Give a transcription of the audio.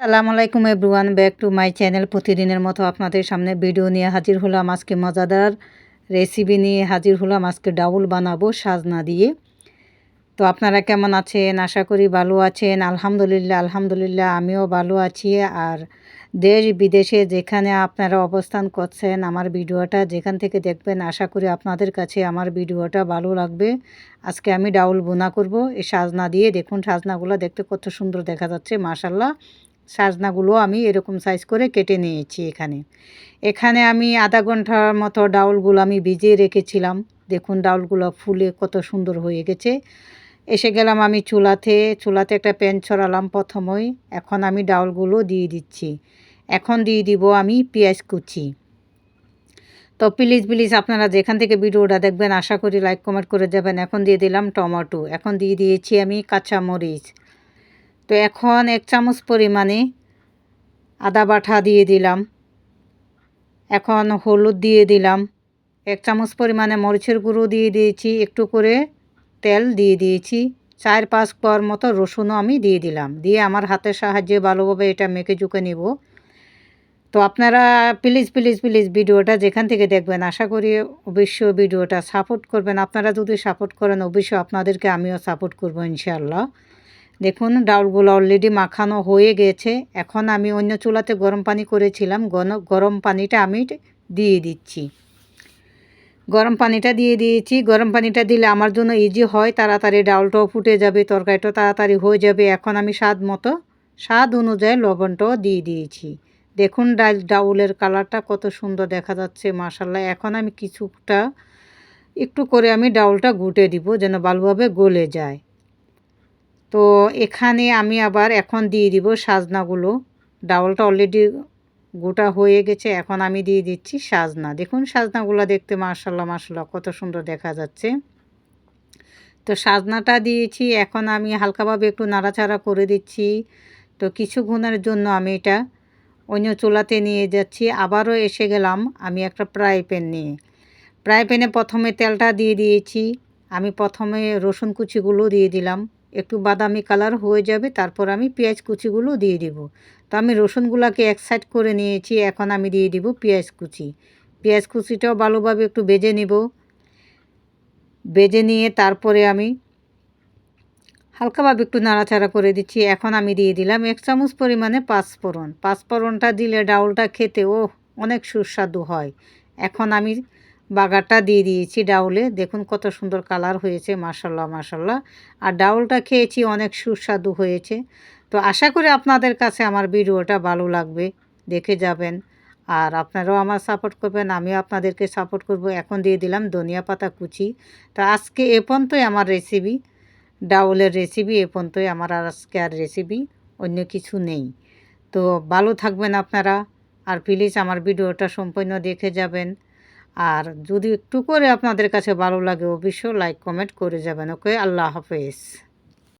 সালাম আলাইকুম everyone, back to my channel প্রতিদিনের মতো আপনাদের সামনে ভিডিও নিয়ে হাজির হলাম। আজকে মজাদার রেসিপি নিয়ে হাজির হলাম। আজকে ডাউল বানাবো সাজনা দিয়ে। তো আপনারা কেমন আছেন? আশা করি ভালো আছেন। আলহামদুলিল্লাহ আলহামদুলিল্লাহ, আমিও ভালো আছি। আর দেশ বিদেশে যেখানে আপনারা অবস্থান করছেন, আমার ভিডিওটা যেখান থেকে দেখবেন, আশা করি আপনাদের কাছে আমার ভিডিওটা ভালো লাগবে। আজকে আমি ডাউল বোনা করব। এই সাজনা দিয়ে দেখুন, সাজনাগুলো দেখতে কত সুন্দর দেখা যাচ্ছে মাশাল্লাহ সাজনাগুলো আমি এরকম সাইজ করে কেটে নিয়েছি এখানে। এখানে আমি আধা ঘণ্টার মতো ডাউলগুলো আমি ভিজিয়ে রেখেছিলাম। দেখুন ডাউলগুলো ফুলে কত সুন্দর হয়ে গেছে। এসে গেলাম আমি চুলাতে। চুলাতে একটা প্যান ছড়ালাম প্রথমেই। এখন আমি ডাউলগুলো দিয়ে দিচ্ছি। এখন দিয়ে দিব আমি পেঁয়াজ কুচি। তো প্লিজ প্লিজ আপনারা যেখান থেকে ভিডিওটা দেখবেন, আশা করি লাইক কমেন্ট করে যাবেন। এখন দিয়ে দিলাম টমেটো। এখন দিয়ে দিয়েছি আমি কাঁচা মরিচ তো এখন এক চামচ পরিমাণে আদা বাটা দিয়ে দিলাম। এখন হলুদ দিয়ে দিলাম। এক চামচ পরিমাণে মরিচের গুঁড়ো দিয়ে দিয়েছি। একটু করে তেল দিয়ে দিয়েছি। চার পাঁচ পর মতো রসুনও আমি দিয়ে দিলাম। দিয়ে আমার হাতের সাহায্যে ভালোভাবে এটা মেখে চুকে নিব। তো আপনারা প্লিজ প্লিজ প্লিজ ভিডিওটা যেখান থেকে দেখবেন, আশা করি অবশ্যই ভিডিওটা সাপোর্ট করবেন। আপনারা যদি সাপোর্ট করেন, অবশ্যই আপনাদেরকে আমিও সাপোর্ট করব ইনশাআল্লাহ। দেখুন, ডাউলগুলো অলরেডি মাখানো হয়ে গেছে। এখন আমি অন্য চুলাতে গরম পানি করেছিলাম। গরম পানিটা আমি দিয়ে দিচ্ছি। গরম পানিটা দিয়ে দিয়েছি। গরম পানিটা দিলে আমার জন্য ইজি হয়। তাড়াতাড়ি ডাউলটাও ফুটে যাবে, তরকারিটাও তাড়াতাড়ি হয়ে যাবে। এখন আমি স্বাদ মতো, স্বাদ অনুযায়ী লবণটাও দিয়ে দিয়েছি। দেখুন, ডাল, ডাউলের কালারটা কত সুন্দর দেখা যাচ্ছে মাসাল্লাহ এখন আমি কিছুটা, একটু করে আমি ডাউলটা গুটে দিব যেন ভালোভাবে গলে যায়। তো এখানে আমি আবার এখন দিয়ে দিব সাজনাগুলো। ডাউলটা অলরেডি গোটা হয়ে গেছে, এখন আমি দিয়ে দিচ্ছি সাজনা। দেখুন সাজনাগুলো দেখতে মার্শাল্লাহ মার্শাল্লাহ কত সুন্দর দেখা যাচ্ছে। তো সাজনাটা দিয়েছি, এখন আমি হালকাভাবে একটু নাড়াচাড়া করে দিচ্ছি। তো কিছু গুণের জন্য আমি এটা অন্য চুলাতে নিয়ে যাচ্ছি। আবারও এসে গেলাম আমি একটা ফ্রাই প্যান নিয়ে। ফ্রাই প্যানে প্রথমে তেলটা দিয়ে দিয়েছি। আমি প্রথমে রসুন কুচিগুলো দিয়ে দিলাম। একটু বাদামি কালার হয়ে যাবে, তারপর আমি পেঁয়াজ কুচিগুলো দিয়ে দিব। তো আমি রসুনগুলোকে এক সাইড করে নিয়েছি, এখন আমি দিয়ে দিব পেঁয়াজ কুচি। পেঁয়াজ কুচিটাও ভালোভাবে একটু বেজে নিব। বেজে নিয়ে তারপরে আমি হালকাভাবে একটু নাড়াচাড়া করে দিচ্ছি। এখন আমি দিয়ে দিলাম এক চামচ পরিমাণে পাঁচফোড়ন। পাঁচফোড়নটা দিলে ডাউলটা খেতে ও অনেক সুস্বাদু হয়। এখন আমি বাগারটা দিয়ে দিয়েছি ডাউলে। দেখুন কত সুন্দর কালার হয়েছে মাসাল্লাহ মাসাল্লাহ আর ডাউলটা খেয়েছি, অনেক সুস্বাদু হয়েছে। তো আশা করি আপনাদের কাছে আমার ভিডিওটা ভালো লাগবে, দেখে যাবেন। আর আপনারাও আমার সাপোর্ট করবেন, আমিও আপনাদেরকে সাপোর্ট করব। এখন দিয়ে দিলাম ধনিয়া পাতা কুচি। তো আজকে এ পর্যন্তই আমার রেসিপি ডাউলের রেসিপি এ পর্যন্তই আমার আজকে আর রেসিপি অন্য কিছু নেই। তো ভালো থাকবেন আপনারা, আর প্লিজ আমার ভিডিওটা সম্পূর্ণ দেখে যাবেন। আর যদি একটু করে আপনাদের কাছে ভালো লাগে, অবশ্যই লাইক কমেন্ট করে যাবেন ওকে আল্লাহ হাফেজ।